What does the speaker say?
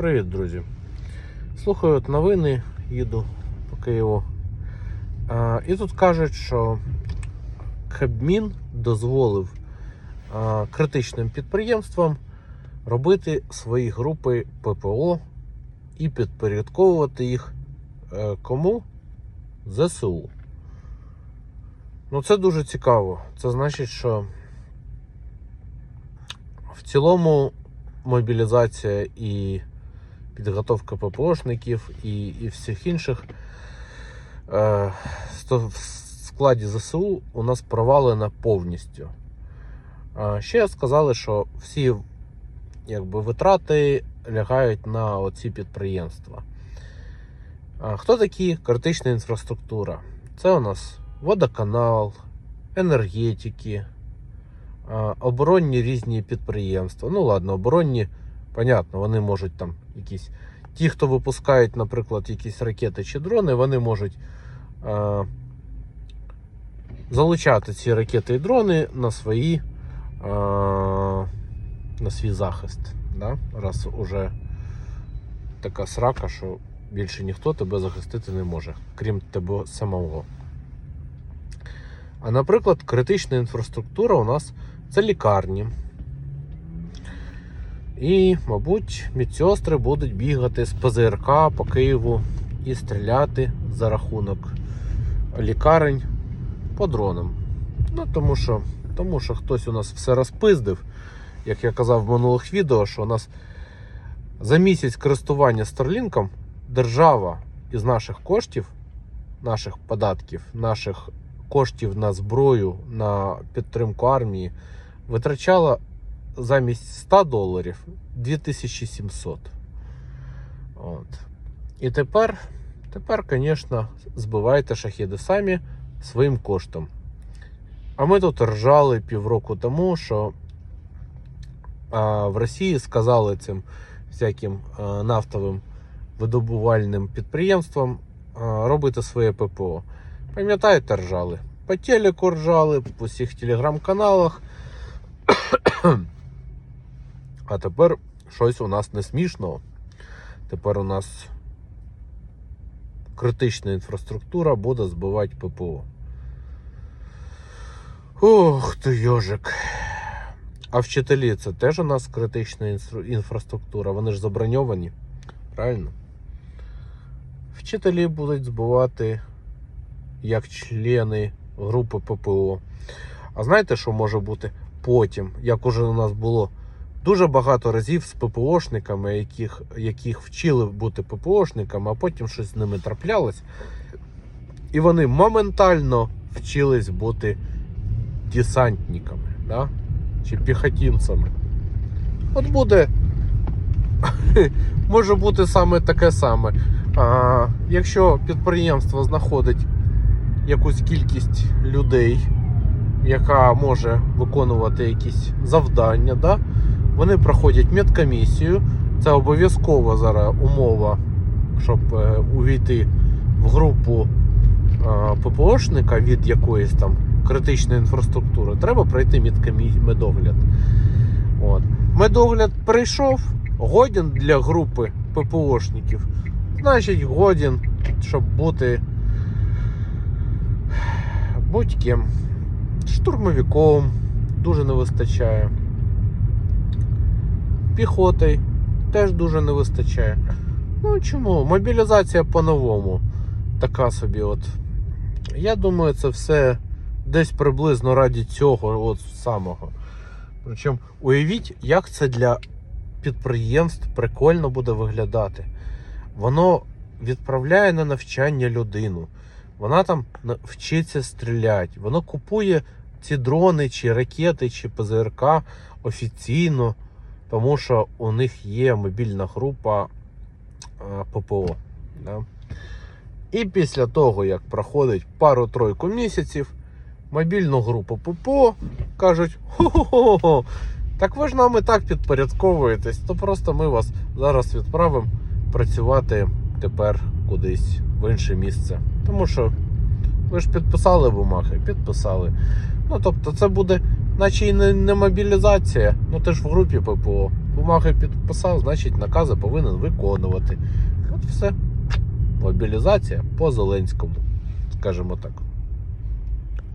Привіт, друзі. Слухаю от новини, їду по Києву. А, і тут кажуть, що Кабмін дозволив а, критичним підприємствам робити свої групи ППО і підпорядковувати їх е, кому? ЗСУ. Ну, це дуже цікаво. Це значить, що в цілому мобілізація і підготовка ППОшників і, і всіх інших е, в складі ЗСУ у нас провалена повністю. А ще сказали, що всі якби, витрати лягають на оці підприємства. А хто такі критична інфраструктура? Це у нас водоканал, енергетики, а, оборонні різні підприємства. Ну ладно, оборонні, понятно, вони можуть там якісь. Ті, хто випускають, наприклад, якісь ракети чи дрони, вони можуть а, залучати ці ракети і дрони на свої а, на свій захист. Да? Раз уже така срака, що більше ніхто тебе захистити не може, крім тебе самого. А наприклад, критична інфраструктура у нас це лікарні. І, мабуть, медсестри будуть бігати з ПЗРК по Києву і стріляти за рахунок лікарень по дронам. Ну, тому що, тому що хтось у нас все розпиздив, як я казав в минулих відео, що у нас за місяць користування Старлінком держава із наших коштів, наших податків, наших коштів на зброю, на підтримку армії витрачала замість 100 доларів 2700. От. І тепер, тепер, звісно, збивайте шахіди самі своїм коштом. А ми тут ржали півроку тому, що а, в Росії сказали цим всяким а, нафтовим видобувальним підприємствам а, робити своє ППО. Пам'ятаєте, ржали? По телеку ржали, по всіх телеграм-каналах. А тепер щось у нас не смішного. Тепер у нас критична інфраструктура буде збивати ППО. Ох ти йожик. А вчителі це теж у нас критична інфраструктура. Вони ж заброньовані. Правильно? Вчителі будуть збивати як члени групи ППО. А знаєте, що може бути потім, як уже у нас було дуже багато разів з ППОшниками, яких, яких вчили бути ППОшниками, а потім щось з ними траплялось. І вони моментально вчились бути десантниками, да? чи піхотінцями. От буде. Може бути саме таке саме. А, якщо підприємство знаходить якусь кількість людей, яка може виконувати якісь завдання, да? Вони проходять медкомісію. Це обов'язкова зараз умова, щоб е, увійти в групу е, ППОшника від якоїсь там критичної інфраструктури. Треба пройти медогляд. От. Медогляд прийшов, годен для групи ППОшників. Значить, годен, щоб бути будь-ким. Штурмовиком дуже не вистачає. Піхотою теж дуже не вистачає. Ну чому? Мобілізація по-новому. Така собі от. Я думаю, це все десь приблизно раді цього от самого. Причому уявіть, як це для підприємств прикольно буде виглядати. Воно відправляє на навчання людину. Вона там вчиться стріляти. Воно купує ці дрони, чи ракети, чи ПЗРК офіційно, тому що у них є мобільна група ППО. Да? І після того, як проходить пару-тройку місяців, мобільну групу ППО кажуть: хо-хо-хо, так ви ж нам і так підпорядковуєтесь, то просто ми вас зараз відправимо працювати тепер кудись в інше місце. Тому що ви ж підписали бумаги, підписали. Ну тобто, це буде наче і не, не мобілізація. Ну ти ж в групі ППО. Бумаги підписав, значить накази повинен виконувати. От все. Мобілізація по Зеленському, скажімо так.